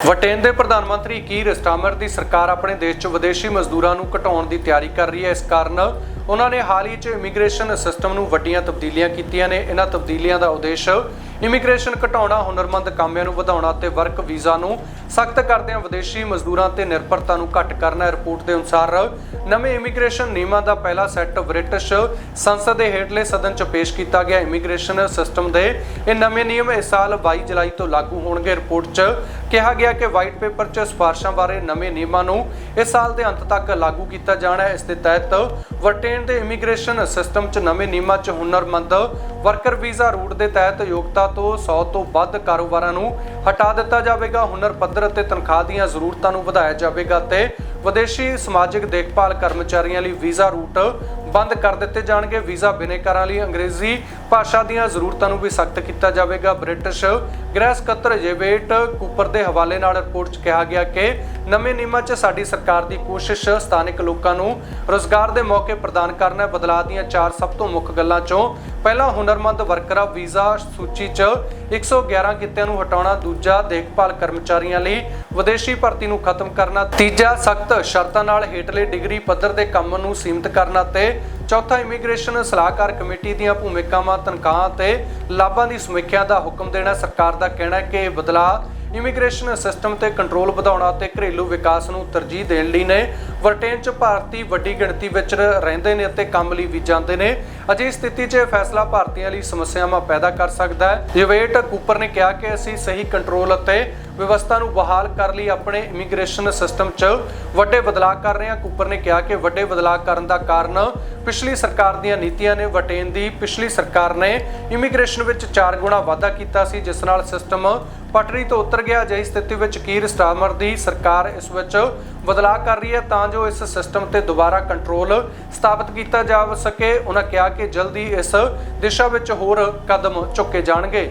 ਵਟੇਨ ਦੇ ਪ੍ਰਧਾਨ ਮੰਤਰੀ ਕੀਰ ਸਟਾਮਰ ਦੀ ਸਰਕਾਰ ਆਪਣੇ ਦੇਸ਼ 'ਚ ਵਿਦੇਸ਼ੀ ਮਜ਼ਦੂਰਾਂ ਨੂੰ ਘਟਾਉਣ ਦੀ ਤਿਆਰੀ ਕਰ ਰਹੀ ਹੈ? ਇਸ ਕਾਰਨ ਉਹਨਾਂ ਨੇ ਹਾਲ ਹੀ 'ਚ ਇਮੀਗ੍ਰੇਸ਼ਨ ਸਿਸਟਮ ਨੂੰ ਵੱਡੀਆਂ ਤਬਦੀਲੀਆਂ ਕੀਤੀਆਂ ਨੇ। ਇਹਨਾਂ ਤਬਦੀਲੀਆਂ ਦਾ ਉਦੇਸ਼ ਇਮੀਗ੍ਰੇਸ਼ਨ ਘਟਾਉਣਾ, ਹੁਨਰਮੰਦ ਕਾਮਿਆਂ ਨੂੰ ਵਧਾਉਣਾ ਤੇ ਵਰਕ ਵੀਜ਼ਾ ਨੂੰ ਸਖਤ ਕਰਦਿਆਂ ਵਿਦੇਸ਼ੀ ਮਜ਼ਦੂਰਾਂ ਤੇ ਨਿਰਭਰਤਾ ਨੂੰ ਘੱਟ ਕਰਨਾ ਰਿਪੋਰਟ ਦੇ ਅਨੁਸਾਰ ਨਵੇਂ ਇਮੀਗ੍ਰੇਸ਼ਨ ਨਿਯਮਾਂ ਦਾ ਪਹਿਲਾ ਸੈੱਟ ਬ੍ਰਿਟਿਸ਼ ਸੰਸਦ ਦੇ ਹੇਠਲੇ ਸਦਨ 'ਚ ਪੇਸ਼ ਕੀਤਾ ਗਿਆ। ਇਮੀਗ੍ਰੇਸ਼ਨ ਸਿਸਟਮ ਦੇ ਇਹ ਨਵੇਂ ਨਿਯਮ ਇਸ ਸਾਲ 22 ਜੁਲਾਈ ਤੋਂ ਲਾਗੂ ਹੋਣਗੇ। ਰਿਪੋਰਟ 'ਚ ਕਿਹਾ ਗਿਆ ਕਿ ਵਾਈਟ ਪੇਪਰ 'ਚ ਸਿਫਾਰਸ਼ਾਂ ਬਾਰੇ ਨਵੇਂ ਨਿਯਮਾਂ ਨੂੰ ਇਸ ਸਾਲ ਦੇ ਅੰਤ ਤੱਕ ਲਾਗੂ ਕੀਤਾ ਜਾਣਾ ਹੈ। ਇਸ ਦੇ ਤਹਿਤ ਬ੍ਰਿਟੇਨ ਦੇ ਇਮੀਗ੍ਰੇਸ਼ਨ ਸਿਸਟਮ 'ਚ ਨਵੇਂ ਨਿਯਮਾਂ 'ਚ ਹੁਨਰਮੰਦ ਵਰਕਰ ਵੀਜ਼ਾ ਰੂਟ ਦੇ ਤਹਿਤ ਯੋਗਤਾ ਤੋਂ 100 ਤੋਂ ਵੱਧ ਕਾਰੋਬਾਰਾਂ ਨੂੰ ਹਟਾ ਦਿੱਤਾ ਜਾਵੇਗਾ। ਹੁਨਰ ਪੱਧਰ ਅਤੇ ਤਨਖਾਹ ਦੀਆਂ ਜ਼ਰੂਰਤਾਂ ਨੂੰ ਵਧਾਇਆ ਜਾਵੇਗਾ ਤੇ ਵਿਦੇਸ਼ੀ ਸਮਾਜਿਕ ਦੇਖਭਾਲ ਕਰਮਚਾਰੀਆਂ ਲਈ ਵੀਜ਼ਾ ਰੂਟ ਬੰਦ ਕਰ ਦਿੱਤੇ ਜਾਣਗੇ। ਵੀਜ਼ਾ ਬਿਨੇਕਾਰਾਂ ਲਈ ਅੰਗਰੇਜ਼ੀ ਭਾਸ਼ਾ ਦੀਆਂ ਜ਼ਰੂਰਤਾਂ ਨੂੰ ਵੀ ਸਖਤ ਕੀਤਾ ਜਾਵੇਗਾ। ਬ੍ਰਿਟਿਸ਼ ਗ੍ਰਹਿ ਸਕੱਤਰ ਜੇਵੇਟ ਕੂਪਰ ਦੇ ਹਵਾਲੇ ਨਾਲ ਰਿਪੋਰਟ 'ਚ ਕਿਹਾ ਗਿਆ ਕਿ ਨਵੇਂ ਨਿਯਮਾਂ 'ਚ ਸਾਡੀ ਸਰਕਾਰ ਦੀ ਕੋਸ਼ਿਸ਼ ਸਥਾਨਕ ਲੋਕਾਂ ਨੂੰ ਰੋਜ਼ਗਾਰ ਦੇ ਮੌਕੇ ਪ੍ਰਦਾਨ ਕਰਨਾ ਹੈ। ਬਦਲਾਅ ਦੀਆਂ ਚਾਰ ਸਭ ਤੋਂ ਮੁੱਖ ਗੱਲਾਂ 'ਚੋਂ ਪਹਿਲਾ ਹੁਨਰਮੰਦ ਵਰਕਰਾਂ ਵੀਜ਼ਾ ਸੂਚੀ 'ਚ 111 ਕਿੱਤਿਆਂ ਨੂੰ ਹਟਾਉਣਾ, ਦੂਜਾ ਦੇਖਭਾਲ ਕਰਮਚਾਰੀਆਂ ਲਈ ਵਿਦੇਸ਼ੀ ਭਰਤੀ ਨੂੰ ਖਤਮ ਕਰਨਾ, ਤੀਜਾ ਸਖਤ ਸ਼ਰਤਾਂ ਨਾਲ ਹੇਠਲੇ ਡਿਗਰੀ ਪੱਧਰ ਦੇ ਕੰਮ ਨੂੰ ਸੀਮਿਤ ਕਰਨਾ ਤੇ ਚੌਥਾ ਇਮੀਗ੍ਰੇਸ਼ਨ ਸਲਾਹਕਾਰ ਕਮੇਟੀ ਦੀਆਂ ਭੂਮਿਕਾਵਾਂ ਤਨਖਾਹਾਂ ਤੇ ਲਾਭਾਂ ਦੀ ਸਮੀਖਿਆ ਦਾ ਹੁਕਮ ਦੇਣਾ ਸਰਕਾਰ ਦਾ ਕਹਿਣਾ ਹੈ ਕਿ ਬਦਲਾਅ ਇਮੀਗ੍ਰੇਸ਼ਨ ਸਿਸਟਮ ਤੇ ਕੰਟਰੋਲ ਵਧਾਉਣਾ ਤੇ ਘਰੇਲੂ ਵਿਕਾਸ ਨੂੰ ਤਰਜੀਹ ਦੇਣ ਲਈ ਨੇ। ਬ੍ਰਿਟੇਨ ਚ ਭਾਰਤੀ ਵੱਡੀ ਗਿਣਤੀ ਵਿੱਚ ਰਹਿੰਦੇ ਨੇ ਅਤੇ ਕੰਮ ਲਈ ਵੀ ਜਾਂਦੇ ਨੇ। ਅਜਿਹੀ ਸਥਿਤੀ 'ਚ ਇਹ ਫੈਸਲਾ ਭਾਰਤੀਆਂ ਲਈ ਸਮੱਸਿਆਵਾਂ ਪੈਦਾ ਕਰ ਸਕਦਾ ਹੈ। ਜਿਵੇਟ ਕੂਪਰ ਨੇ ਕਿਹਾ ਕਿ ਅਸੀਂ ਸਹੀ ਕੰਟਰੋਲ ਅਤੇ ਵਿਵਸਥਾ ਨੂੰ ਬਹਾਲ ਕਰ ਲਈ ਆਪਣੇ ਇਮੀਗ੍ਰੇਸ਼ਨ ਸਿਸਟਮ 'ਚ ਵੱਡੇ ਬਦਲਾਅ ਕਰ ਰਹੇ ਹਾਂ। ਕੂਪਰ ਨੇ ਕਿਹਾ ਕਿ ਵੱਡੇ ਬਦਲਾਅ ਕਰਨ ਦਾ ਕਾਰਨ ਪਿਛਲੀ ਸਰਕਾਰ ਦੀਆਂ ਨੀਤੀਆਂ ਨੇ ਵਟੇਨ ਦੀ ਪਿਛਲੀ ਸਰਕਾਰ ਨੇ ਇਮੀਗ੍ਰੇਸ਼ਨ ਵਿੱਚ 4 ਗੁਣਾ ਵਾਧਾ ਕੀਤਾ ਸੀ, ਜਿਸ ਨਾਲ ਸਿਸਟਮ ਪਟਰੀ ਤੋਂ ਉਤਰ ਗਿਆ। ਅਜਿਹੀ ਸਥਿਤੀ ਵਿੱਚ ਕੀਰ ਸਟਾਰਮਰ ਦੀ ਸਰਕਾਰ ਇਸ ਵਿੱਚ ਬਦਲਾਅ ਕਰ ਰਹੀ ਹੈ, ਤਾਂ ਜੋ ਇਸ ਸਿਸਟਮ ਤੇ ਦੁਬਾਰਾ ਕੰਟਰੋਲ ਸਥਾਪਿਤ ਕੀਤਾ ਜਾ ਸਕੇ। ਉਹਨਾਂ ਕਿਹਾ ਕਿ ਜਲਦੀ ਇਸ ਦਿਸ਼ਾ ਵਿੱਚ ਹੋਰ ਕਦਮ ਚੁੱਕੇ ਜਾਣਗੇ।